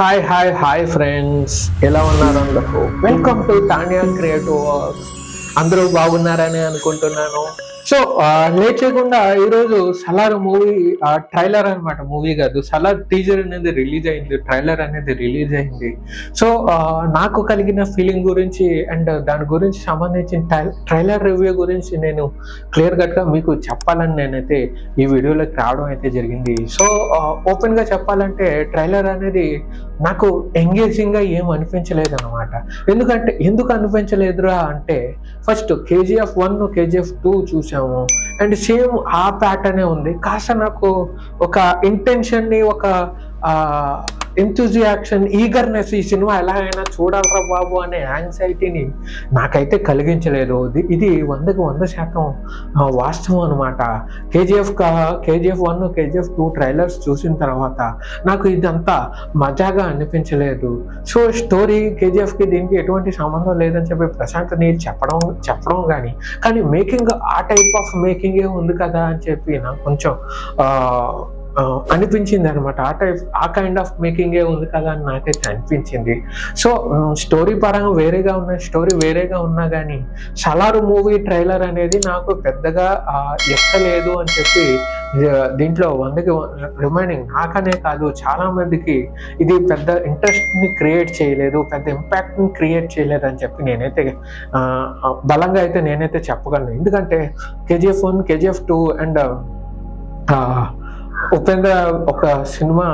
Hi hi hi friends ఎలా ఉన్నారు అందరూ? Welcome to Tanya creative works అందరూ బాగున్నారని అనుకుంటున్నాను. సో లేట్ చేయకుండా ఈరోజు సలార్ మూవీ ట్రైలర్ అన్నమాట మూవీ కాదు. సలార్ టీజర్ అనేది రిలీజ్ అయింది ట్రైలర్ అనేది రిలీజ్ అయింది. సో నాకు కలిగిన ఫీలింగ్ గురించి అండ్ దాని గురించి సంబంధించిన ట్రైలర్ రివ్యూ గురించి నేను క్లియర్ కట్గా మీకు చెప్పాలని నేనైతే ఈ వీడియోలోకి రావడం అయితే జరిగింది. సో ఓపెన్గా చెప్పాలంటే ట్రైలర్ అనేది నాకు ఎంగేజింగ్గా ఏం అనిపించలేదు అనమాట ఎందుకంటే ఎందుకు అనిపించలేదురా అంటే first KGF one KGF two చూసాము. అండ్ సేమ్ ఆ ప్యాటర్నే ఉంది. కాస్త నాకు ఒక ఇంటెన్షన్ని ఒక ఎంతూజియాక్షన్ ఈగర్నెస్ ఈ సినిమా ఎలా అయినా చూడాలరా బాబు అనే యాంగ్జైటీని నాకైతే కలిగించలేదు. ఇది- ఇది వందకు వంద శాతం వాస్తవం అనమాట KGF KGF one KGF two trailers చూసిన తర్వాత నాకు ఇదంతా మజాగా అనిపించలేదు. సో స్టోరీ కేజీఎఫ్కి దీనికి ఎటువంటి సంబంధం లేదని చెప్పి ప్రశాంత్ నీల్ చెప్పడం చెప్పడం కానీ కానీ మేకింగ్ ఆ టైప్ ఆఫ్ మేకింగే ఉంది కదా అని చెప్పి నాకు కొంచెం అనిపించింది అనమాట ఆ టైప్ ఆ కైండ్ ఆఫ్ మేకింగే ఉంది కదా అని నాకైతే అనిపించింది. సో స్టోరీ పరంగా వేరేగా ఉన్న స్టోరీ వేరేగా ఉన్నా కానీ సలారు మూవీ ట్రైలర్ అనేది నాకు పెద్దగా ఎక్కలేదు అని చెప్పి దీంట్లో వందకి రిమైనింగ్ నాకనే కాదు చాలా మందికి ఇది పెద్ద ఇంట్రెస్ట్ని క్రియేట్ చేయలేదు పెద్ద ఇంపాక్ట్ని క్రియేట్ చేయలేదు అని చెప్పి నేనైతే బలంగా అయితే నేనైతే చెప్పగలను. ఎందుకంటే KGF one KGF two and Upendra ఒక సినిమా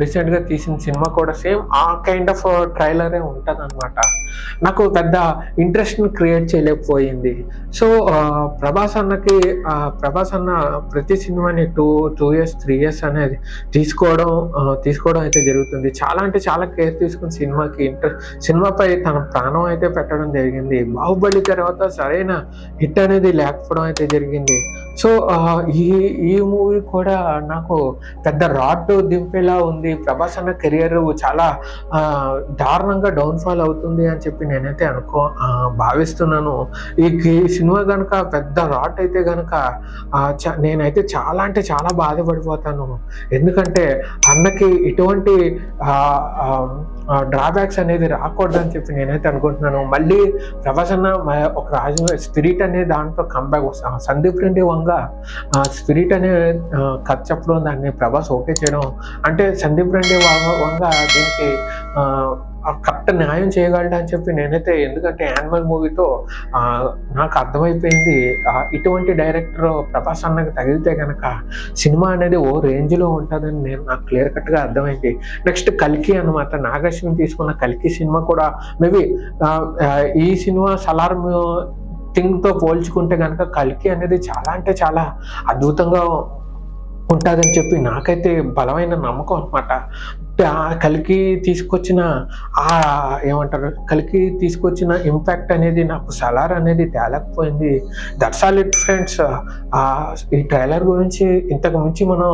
రీసెంట్గా తీసిన సినిమా కూడా సేమ్ ఆ కైండ్ ఆఫ్ ట్రైలరే ఉంటది అనమాట నాకు పెద్ద ఇంట్రెస్ట్ని క్రియేట్ చేయలేకపోయింది. సో uh, ప్రభాస్ అన్నకి uh, ప్రభాస్ అన్న ప్రతి సినిమాని two two years three years అనేది తీసుకోవడం uh, తీసుకోవడం అయితే జరుగుతుంది. చాలా అంటే చాలా కేర్ తీసుకుని సినిమాకి ఇంట్రెస్ట్ సినిమాపై తన ప్రాణం అయితే పెట్టడం జరిగింది. బాహుబలి తర్వాత సరైన హిట్ అనేది లేకపోవడం అయితే జరిగింది. సో ఈ ఈ మూవీ కూడా నాకు పెద్ద రాడ్ దింపేలా ఉంది. ప్రభాస్ అన్న కెరియర్ చాలా దారుణంగా డౌన్ఫాల్ అవుతుంది అని చెప్పి నేనైతే అనుకో భావిస్తున్నాను. ఈ ఈ సినిమా కనుక పెద్ద రాట్ అయితే కనుక నేనైతే చాలా అంటే చాలా బాధపడిపోతాను. ఎందుకంటే అన్నకి ఇటువంటి డ్రాబ్యాక్స్ అనేది రాకూడదు అని చెప్పి నేనైతే అనుకుంటున్నాను. మళ్ళీ ప్రభాస్ అన్న ఒక రాజు స్పిరిట్ అనే దాంట్లో కంబ్యాక్ వస్తాం సందీప్ రెడ్డి వంగ స్పిరిట్ అనే కథ చెప్పడం దాన్ని ప్రభాస్ ఓకే చేయడం. అంటే సందీప్ రెడ్డి వంగ దీనికి కరెక్ట్ న్యాయం చేయగలడా అని చెప్పి నేనైతే ఎందుకంటే యానిమల్ మూవీతో నాకు అర్థమైపోయింది. ఇటువంటి డైరెక్టర్ ప్రభాస్ అన్నకు తగిలితే కనుక సినిమా అనేది ఓ రేంజ్లో ఉంటుందని నేను నాకు క్లియర్ కట్గా అర్థమైంది. నెక్స్ట్ కల్కి అనమాట నాగశ్విన్ తీసుకున్న కల్కి సినిమా కూడా మేబీ ఈ సినిమా సలార్ థింగ్తో పోల్చుకుంటే కనుక కల్కి అనేది చాలా అంటే చాలా అద్భుతంగా ఉంటుందని చెప్పి నాకైతే బలమైన నమ్మకం అనమాట కలికి తీసుకొచ్చిన ఆ ఏమంటారు? కలికి తీసుకొచ్చిన ఇంపాక్ట్ అనేది నాకు సలార్ అనేది తేలకపోయింది. దట్స్ ఆల్ ఇట్ ఫ్రెండ్స్ ఈ ట్రైలర్ గురించి ఇంతకు మించి మనం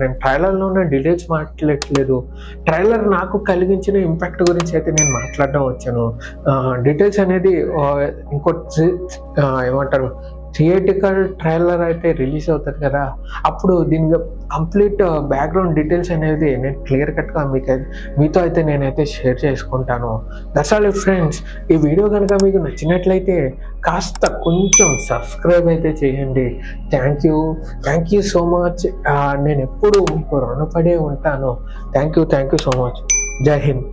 నేను ట్రైలర్లోనే డీటెయిల్స్ మాట్లాడట్లేదు. ట్రైలర్ నాకు కలిగించిన ఇంపాక్ట్ గురించి అయితే నేను మాట్లాడడం వచ్చాను. డీటెయిల్స్ అనేది ఇంకో ఏమంటారు? థియేటికల్ ట్రైలర్ అయితే రిలీజ్ అవుతుంది కదా అప్పుడు దీనికి కంప్లీట్ బ్యాక్గ్రౌండ్ డీటెయిల్స్ అనేది నేను క్లియర్ కట్గా మీకు అయితే- మీతో అయితే నేనైతే షేర్ చేసుకుంటాను. దట్స్ ఆల్ ఫ్రెండ్స్ ఈ వీడియో కనుక మీకు నచ్చినట్లయితే కాస్త కొంచెం సబ్స్క్రైబ్ అయితే చేయండి. Thank you thank you so much నేను ఎప్పుడు మీకు రుణపడే ఉంటాను. Thank you thank you so much జై హింద్.